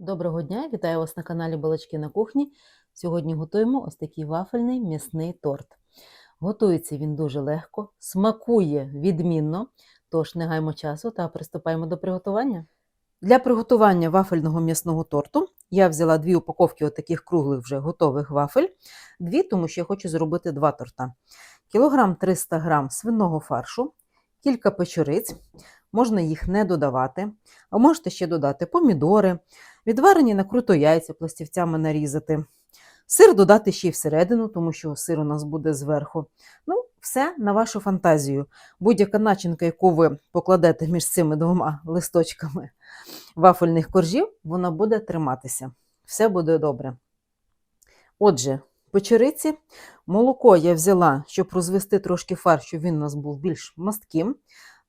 Доброго дня, вітаю вас на каналі Балачки на кухні. Сьогодні готуємо ось такий вафельний м'ясний торт. Готується він дуже легко, смакує відмінно, тож не гаймо часу та приступаємо до приготування. Для приготування вафельного м'ясного торту я взяла дві упаковки отаких круглих вже готових вафель, дві, тому що я хочу зробити два торта. Кілограм 300 грам свиного фаршу, кілька печориць, можна їх не додавати, а можете ще додати помідори, Відварені накруто яйця пластівцями нарізати. Сир додати ще й всередину, тому що сир у нас буде зверху. Ну, все на вашу фантазію. Будь-яка начинка, яку ви покладете між цими двома листочками вафельних коржів, вона буде триматися. Все буде добре. Отже, печериці, молоко я взяла, щоб розвести трошки фарш, щоб він у нас був більш мастким.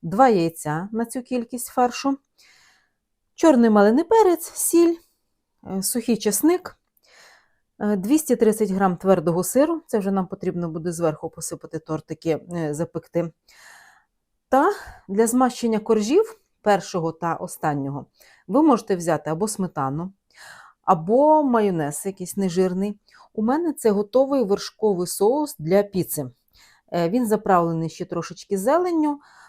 Два яйця на цю кількість фаршу чорний малиний перець, сіль, е, сухий чесник, е, 230 грам твердого сиру, це вже нам потрібно буде зверху посипати тортики, е, запекти. Та для змащення коржів першого та останнього ви можете взяти або сметану, або майонез якийсь нежирний. У мене це готовий вершковий соус для піци. Е, Він заправлений ще трошечки зеленню, е,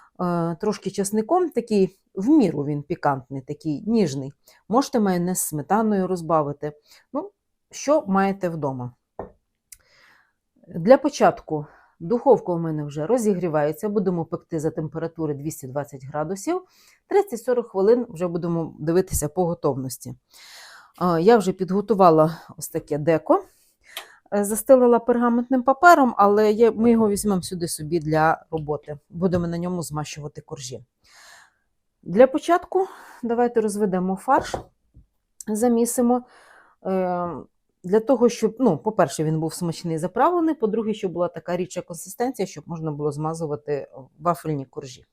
трошки часником, такий в міру він пікантний, такий ніжний. Можете майонез з сметаною розбавити. Ну, що маєте вдома. Для початку духовка у мене вже розігрівається, будемо пекти за температури 220 градусів. 30-40 хвилин вже будемо дивитися по готовності. Я вже підготувала ось таке деко, е, застелила пергаментним папером, але ми його візьмемо сюди собі для роботи. Будемо на ньому змащувати коржі. Для початку давайте розведемо фарш, замісимо. Е, Для того, щоб, ну, по-перше, він був смачний заправлений, по-друге, щоб була така рідша консистенція, щоб можна було змазувати вафельні коржі.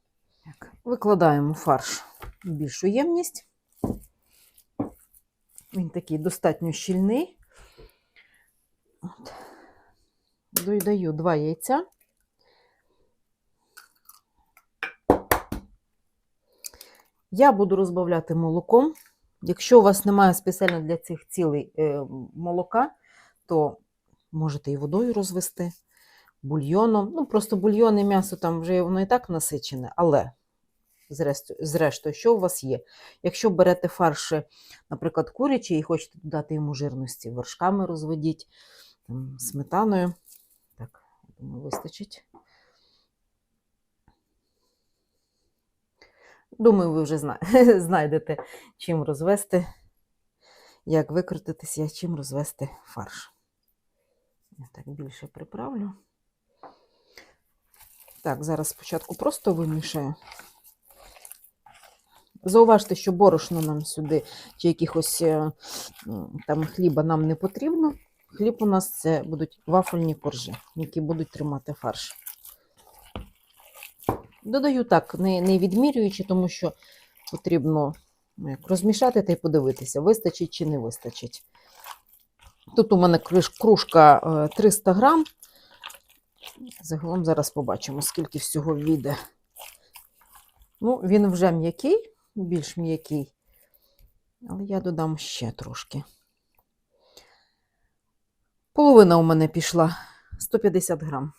Так. Викладаємо фарш в більшу ємність. Він такий достатньо щільний. От. Додаю два яйця. Я буду розбавляти молоком. Якщо у вас немає спеціально для цих цілей е, молока, то можете і водою розвести, бульйоном. Ну, просто бульйон і м'ясо там вже воно і так насичене, але зрештою, зрештою, що у вас є? Якщо берете фарш, наприклад, курячий і хочете додати йому жирності, вершками розведіть, там, сметаною. Так, я думаю, вистачить. Думаю, ви вже зна... знайдете, чим розвести, як викрутитися, чим розвести фарш. Я так більше приправлю. Так, зараз спочатку просто вимішаю. Зауважте, що борошно нам сюди, чи якихось е, там хліба нам не потрібно. Хліб у нас це будуть вафельні коржі, які будуть тримати фарш. Додаю так, не, не відмірюючи, тому що потрібно ну, розмішати та й подивитися, вистачить чи не вистачить. Тут у мене кружка е, 300 грам. Загалом зараз побачимо, скільки всього війде. Ну, він вже м'який, більш м'який, але я додам ще трошки. Половина у мене пішла 150 грам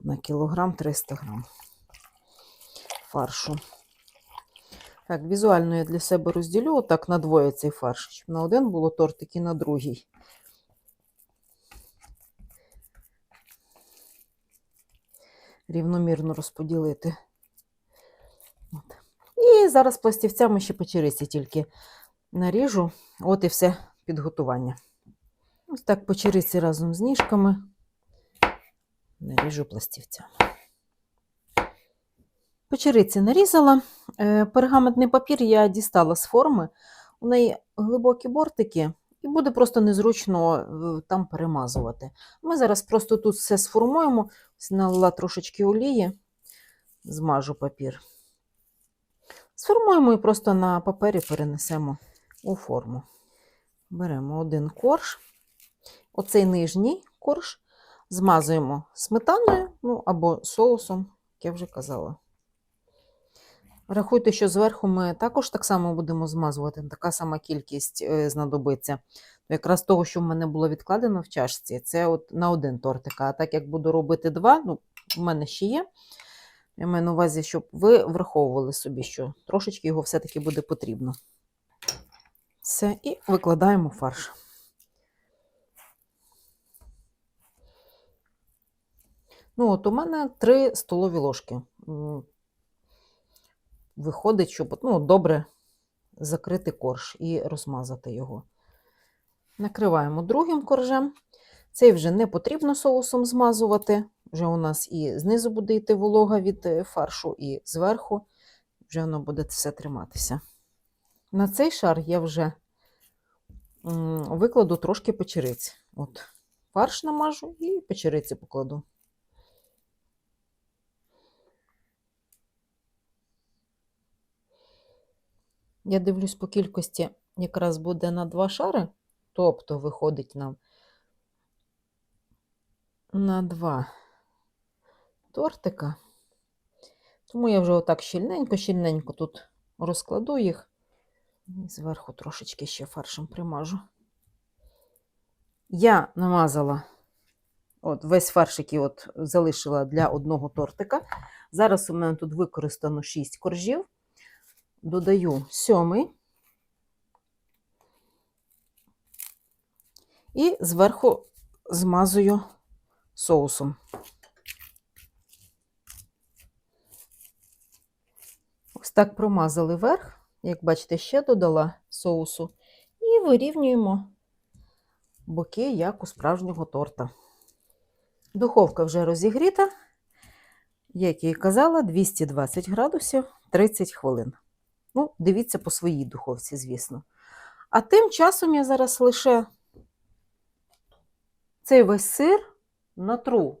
на кілограм 300 грам фаршу. Так, візуально я для себе розділю отак на двоє цей фарш, щоб на один було тортик і на другий. Рівномірно розподілити. От. І зараз пластівцями ще печериці тільки наріжу. От і все підготування. Ось так печериці разом з ніжками наріжу пластівцями. Печериці нарізала. Е, Пергаментний папір я дістала з форми. У неї глибокі бортики, і буде просто незручно е, там перемазувати. Ми зараз просто тут все сформуємо, налила трошечки олії, змажу папір. Сформуємо і просто на папері перенесемо у форму. Беремо один корж, оцей нижній корж, змазуємо сметаною ну, або соусом, як я вже казала. Рахуйте, що зверху ми також так само будемо змазувати, така сама кількість е, знадобиться. Якраз того, що в мене було відкладено в чашці, це от на один тортик. А так як буду робити два, ну, в мене ще є. Я маю на увазі, щоб ви враховували собі, що трошечки його все-таки буде потрібно. Все, і викладаємо фарш. Ну, от у мене 3 столові ложки. Виходить, щоб ну, добре закрити корж і розмазати його. Накриваємо другим коржем. Цей вже не потрібно соусом змазувати. Вже у нас і знизу буде йти волога від е, фаршу, і зверху вже воно буде все триматися. На цей шар я вже викладу трошки печериць. От фарш намажу і печериці покладу. Я дивлюсь по кількості, якраз буде на два шари, тобто виходить нам на два тортика. Тому я вже отак щільненько-щільненько тут розкладу їх. І зверху трошечки ще фаршем примажу. Я намазала от весь фарш, який от залишила для одного тортика. Зараз у мене тут використано 6 коржів. Додаю сьомий. І зверху змазую соусом. Ось так промазали верх, як бачите, ще додала соусу, і вирівнюємо боки, як у справжнього торта. Духовка вже розігріта, як я і казала, 220 градусів 30 хвилин. Ну, дивіться по своїй духовці, звісно. А тим часом я зараз лише цей весь сир натру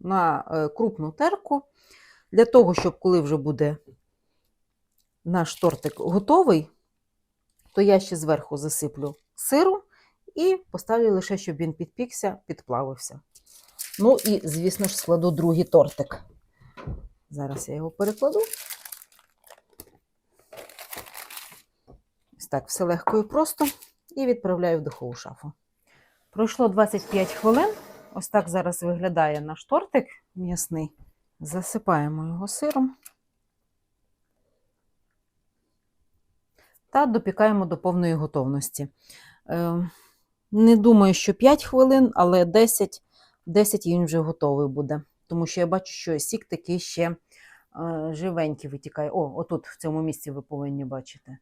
на е, крупну терку, для того, щоб коли вже буде наш тортик готовий, то я ще зверху засиплю сиру і поставлю лише, щоб він підпікся, підплавився. Ну і, звісно ж, складу другий тортик. Зараз я його перекладу. Так, все легко і просто. І відправляю в духову шафу. Пройшло 25 хвилин. Ось так зараз виглядає наш тортик м'ясний. Засипаємо його сиром та допікаємо до повної готовності. Е, Не думаю, що 5 хвилин, але 10, 10 він вже готовий буде. Тому що я бачу, що сік такий ще е, живенький витікає. О, отут в цьому місці ви повинні бачити.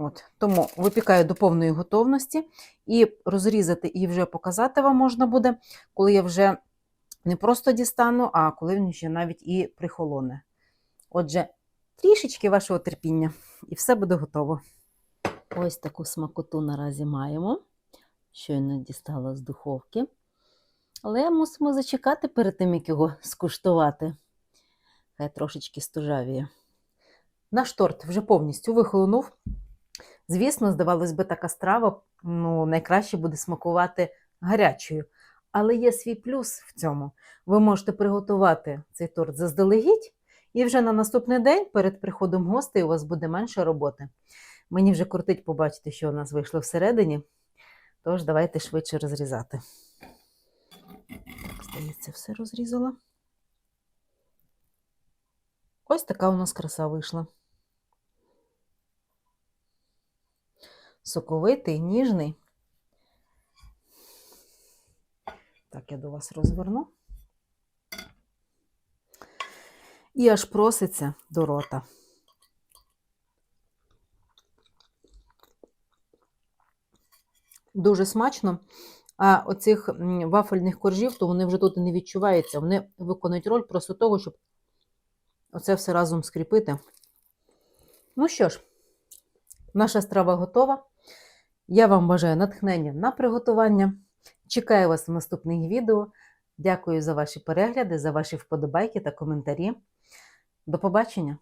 От, Тому випікаю до повної готовності і розрізати і вже показати вам можна буде, коли я вже не просто дістану, а коли він ще навіть і прихолоне. Отже, трішечки вашого терпіння, і все буде готово. Ось таку смакоту наразі маємо. Щойно дістала з духовки. Але мусимо зачекати перед тим, як його скуштувати. Хай трошечки стужавіє. Наш торт вже повністю вихолонув. Звісно, здавалось би, така страва ну, найкраще буде смакувати гарячою. Але є свій плюс в цьому. Ви можете приготувати цей торт заздалегідь, і вже на наступний день, перед приходом гостей, у вас буде менше роботи. Мені вже крутить побачити, що у нас вийшло всередині. Тож, давайте швидше розрізати. Здається, все розрізала. Ось така у нас краса вийшла. Соковитий, ніжний. Так, я до вас розверну. І аж проситься до рота. Дуже смачно. А оцих вафельних коржів, то вони вже тут і не відчуваються. Вони виконують роль просто того, щоб оце все разом скріпити. Ну що ж, наша страва готова. Я вам бажаю натхнення на приготування. Чекаю вас в наступних відео. Дякую за ваші перегляди, за ваші вподобайки та коментарі. До побачення!